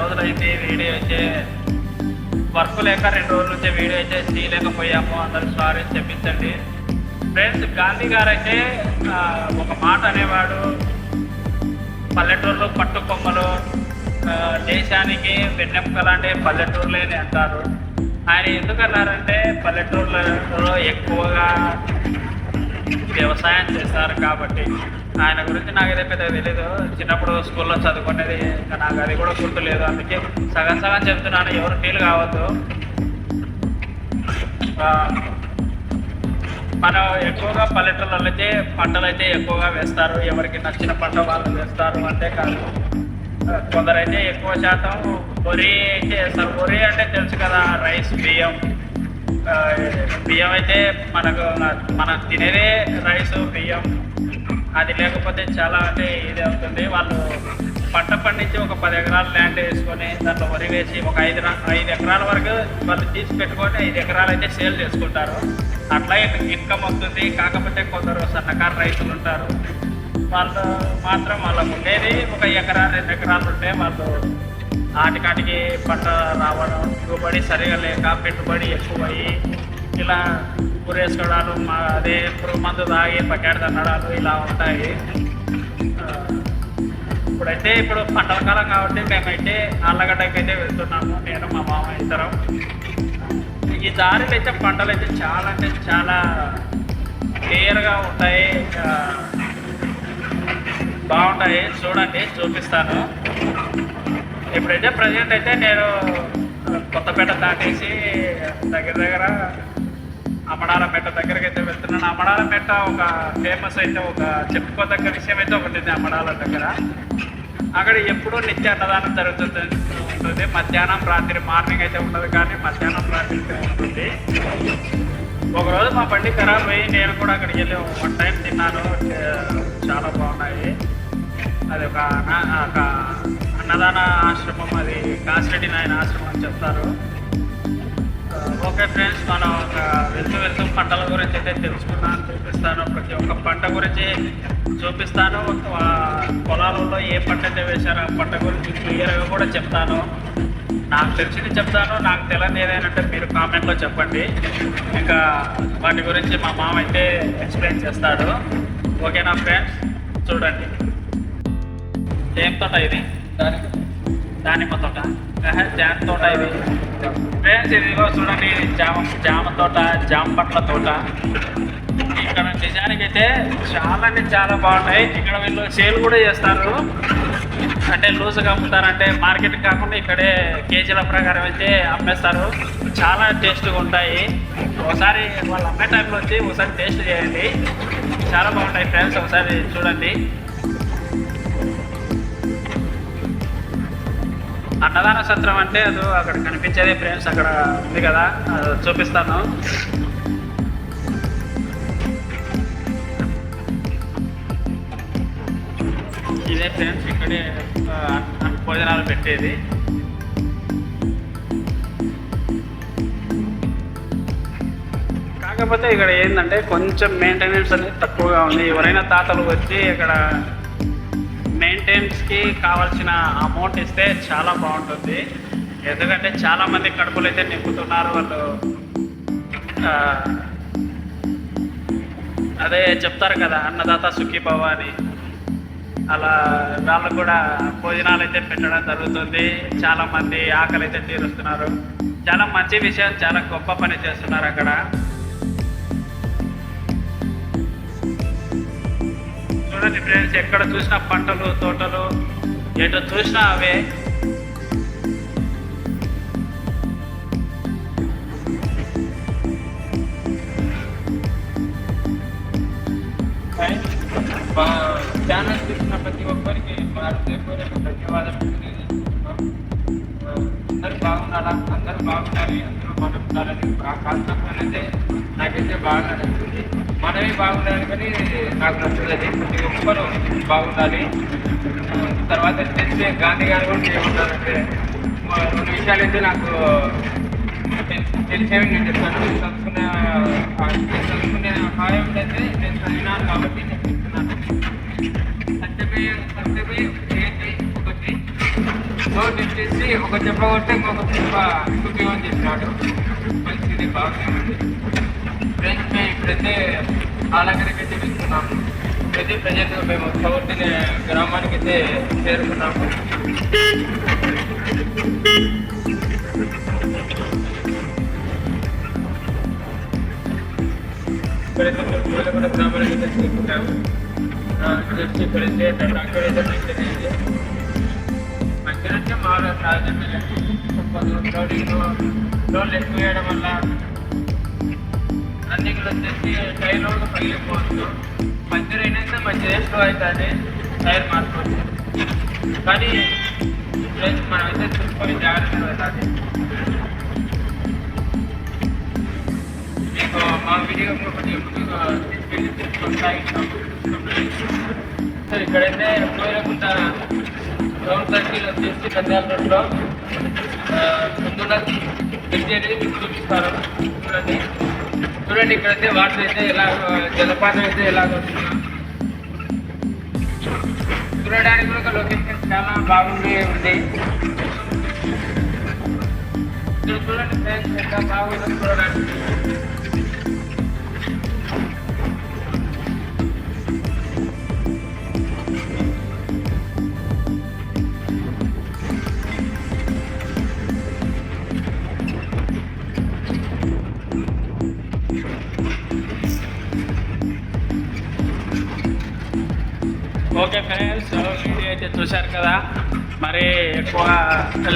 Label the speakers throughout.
Speaker 1: రోజులు అయితే వీడియో అయితే వర్క్ లేక రెండు రోజుల నుంచి వీడియో అయితే తీయలేకపోయాము అందరూ సారీ చెప్పించండి. ఫ్రెండ్స్ గాంధీ గారు అయితే ఒక మాట అనేవాడు పల్లెటూరులో పట్టుకొమ్మలు దేశానికి వెన్నెంక లాంటి పల్లెటూరులేని అంటారు. ఆయన ఎందుకన్నారంటే పల్లెటూర్లలో ఎక్కువగా వ్యవసాయం చేస్తారు కాబట్టి. ఆయన గురించి నాకైతే పెద్ద తెలీదు. చిన్నప్పుడు స్కూల్లో చదువుకునేది ఇంకా నాకు అది కూడా గుర్తులేదు. అందుకే సగం సగం చెప్తున్నాను. ఎవరు ఫీల్ కావద్దు. మనం ఎక్కువగా పల్లెటూళ్ళలో అయితే పంటలు అయితే ఎక్కువగా వేస్తారు. ఎవరికి నచ్చిన పంట వాళ్ళు వేస్తారు. అంతే కాదు. కొందరైతే ఎక్కువ శాతం వరి అయితే వేస్తారు. వరి అంటే తెలుసు కదా రైస్ బియ్యం. బియ్యం అయితే మనకు మనం తినేదే రైస్ బియ్యం. అది లేకపోతే చాలా అంటే ఇది అవుతుంది వాళ్ళు పంట పండించి ఒక పది ఎకరాల ల్యాండ్ వేసుకొని దాంట్లో వరి వేసి ఒక ఐదు ఐదు ఎకరాల వరకు వాళ్ళు తీసి పెట్టుకొని ఐదు ఎకరాలు అయితే సేల్ చేసుకుంటారు. అట్లా ఇన్కమ్ వస్తుంది. కాకపోతే కొందరు సన్నకారు రైతులు ఉంటారు. వాళ్ళు మాత్రం వాళ్ళకు ఉండేది ఒక ఎకరా రెండు ఎకరాలు ఉంటే వాళ్ళు ఆటికాటికి పంట రావడం దిగుబడి సరిగా లేక పెట్టుబడి ఎక్కువయ్యి ఇలా కూరేసుకోవడాలు మా అదే పురుగు మందు తాగి పక్కాడు తన్నడాలు ఇలా ఉంటాయి. ఇప్పుడైతే ఇప్పుడు పంటల కాలం కాబట్టి మేమైతే ఆళ్ళగడ్డకి అయితే వెళ్తున్నాము. నేను మా మామ ఇద్దరం. ఈ దారిలో అయితే పంటలు అయితే చాలా అంటే చాలా క్లియర్గా ఉంటాయి. బాగుంటాయి. చూడండి చూపిస్తాను. ఇప్పుడైతే ప్రజెంట్ అయితే నేను కొత్తపేట దాటేసి దగ్గర దగ్గర అమడాలపేట దగ్గరికి అయితే వెళ్తున్నాను. అమడాలపేట ఒక ఫేమస్ అయితే ఒక చెప్పుకోదగ్గ విషయం అయితే ఒకటి ఉంది అమడాల దగ్గర. అక్కడ ఎప్పుడూ నిత్య అన్నదానం జరుగుతుంది ఉంటుంది. మధ్యాహ్నం రాత్రి మార్నింగ్ అయితే ఉండదు కానీ మధ్యాహ్నం రాత్రి ఉంటుంది. ఒకరోజు మా బండి ఖరాబ్ అయ్యి నేను కూడా అక్కడికి వెళ్ళి వన్ టైం తిన్నాను. చాలా బాగున్నాయి. అది ఒక ఒక అన్నదాన ఆశ్రమం అది కాసిరెడ్డి నాయన ఆశ్రమం అని చెప్తారు. ఓకే ఫ్రెండ్స్ మనం ఒక వెళ్తూ వెళ్తూ పంటల గురించి అయితే తెలుసుకున్నాను చూపిస్తాను. ప్రతి ఒక్క పంట గురించి చూపిస్తాను. ఒక పొలాలలో ఏ పంట అయితే వేశారో ఆ పంట గురించి క్లియర్గా కూడా చెప్తాను. నాకు తెలిసింది చెప్తాను నాకు తెలియని ఏదైనా మీరు కామెంట్లో చెప్పండి. ఇంకా వాటి గురించి మా మామ అయితే ఎక్స్ప్లెయిన్ చేస్తాడు. ఓకేనా ఫ్రెండ్స్? చూడండి. ఏం తోట ఇది? దానిమ్మ తోట జామ తోట ఇది. ఫ్రెండ్స్ ఇదిగో చూడండి జామ జామ తోట జామ పట్ల తోట. ఇక్కడ నిజానికి అయితే చాలా అంటే చాలా బాగుంటాయి. ఇక్కడ వీళ్ళు సేల్ కూడా చేస్తారు. అంటే లూజ్గా అమ్ముతారంటే మార్కెట్ కాకుండా ఇక్కడే కేజీల ప్రకారం అయితే అమ్మేస్తారు. చాలా టేస్ట్గా ఉంటాయి. ఒకసారి వాళ్ళు అమ్మే టైంలో వచ్చి ఒకసారి టేస్ట్ చేయండి. చాలా బాగుంటాయి ఫ్రెండ్స్ ఒకసారి చూడండి. అన్నదాన సత్రం అంటే అది అక్కడ కనిపించేదే ఫ్రెండ్స్ అక్కడ ఉంది కదా. అది చూపిస్తాను. ఇదే ఫ్రెండ్స్ ఇక్కడే భోజనాలు పెట్టేది. కాకపోతే ఇక్కడ ఏంటంటే కొంచెం మెయింటెనెన్స్ అనేది తక్కువగా ఉంది. ఎవరైనా తాతలు వచ్చి ఇక్కడ కావాల్సిన అమౌంట్ ఇస్తే చాలా బాగుంటుంది. ఎందుకంటే చాలామంది కడుపులు అయితే నింపుతున్నారు వాళ్ళు. అదే చెప్తారు కదా అన్నదాత సుఖీభవ అని. అలా వాళ్ళు కూడా భోజనాలు అయితే పెట్టడం జరుగుతుంది. చాలా మంది ఆకలి అయితే తీరుస్తున్నారు. చాలా మంచి విషయం చాలా గొప్ప పని చేస్తున్నారు అక్కడ. చూడండి ఫ్రెండ్స్ ఎక్కడ చూసిన పంటలు తోటలు ఎటు చూసినా అవే ఛానల్ చూసిన ప్రతి ఒక్కరికి భారతదేశ ధన్యవాదాలు తెలియజేస్తున్నాం. ఆ, అందరూ బాగున్నారా అందరూ బాగుండాలి అందరూ బాగుండాలని ఆ కాన్సెప్ట్ అనేది నాకైతే బాగా నచ్చింది మనమే బాగుండాలి కానీ నాకు నచ్చుతుంది ప్రతి ఒక్కరు బాగుండాలి తర్వాత తెలిసే గాంధీ గారు కూడా ఏమంటారంటే రెండు విషయాలు అయితే నాకు తెలిసేవి నేను చెప్తాను చదువుకునే చదువుకునే హాయం అయితే నేను చదివినాను కాబట్టి నేను చెప్తున్నాను సత్యమే సత్యమే ఏంటి ఒకటి
Speaker 2: రోడ్ వచ్చేసి ఒక చెప్ప ఇంకొకటి ఇంకొక చెప్ప ఉపయోగం చేసినాడు మంచిది బాగుంది ఇప్పుడైతే ఆలగరికి అయితే వెళ్తున్నాము ప్రజెంట్ మేము చౌర్తిని గ్రామానికి అయితే చేరుకున్నాము ఇప్పుడైతే మేము గ్రామానికి అయితే చేరుకున్నాము వచ్చి ఇప్పుడైతే డాక్టర్ అయితే మంచిగా మంచిగా అంటే లోడింగ్ లోన్లు ఎక్కువ వేయడం వల్ల రన్నింగ్లో వచ్చేసి టైర్ కూడా పగిలిపోవచ్చు. మంచి పంచర్ అయినాక మంచిగా స్లో అవుతుంది టైర్ మార్చుకోవచ్చు కానీ ఫ్రెండ్స్ మనం అయితే చూసుకొని జాగ్రత్తగా వెళ్ళాలి. మీకు మా వీడియో కొంచెం తీసుకెళ్ళి కొనసాగిస్తాం. సార్ ఇక్కడైతే కోయలకుంట రౌండ్ సర్కిల్ వచ్చేసి పెద్దాల రోడ్లో ముందున్న బ్రిడ్జ్ అనేది మీకు చూపిస్తారు చూడండి. చూడండి ఇక్కడైతే వాటర్ అయితే ఎలా జలపాతం అయితే ఎలా వస్తుందో చూడడానికి కూడా ఒక లొకేషన్ చాలా బాగుండే ఉంది. ఇక్కడ చూడండి ఫ్రెండ్స్ ఎంత బాగుందో చూడడానికి.
Speaker 1: ఓకే ఫ్రెండ్స్ వీడియో అయితే చూశారు కదా. మరి ఎక్కువ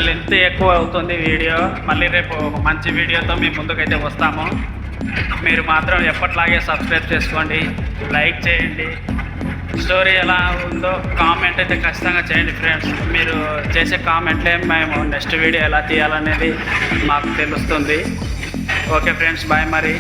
Speaker 1: లెంత్ ఎక్కువ అవుతుంది వీడియో. మళ్ళీ రేపు ఒక మంచి వీడియోతో మీ ముందుకైతే వస్తాము. మీరు మాత్రం ఎప్పట్లాగే సబ్స్క్రైబ్ చేసుకోండి లైక్ చేయండి. స్టోరీ ఎలా ఉందో కామెంట్ అయితే ఖచ్చితంగా చేయండి ఫ్రెండ్స్. మీరు చేసే కామెంట్లే మేము నెక్స్ట్ వీడియో ఎలా తీయాలనేది మాకు తెలుస్తుంది. ఓకే ఫ్రెండ్స్ బాయ్ మరి.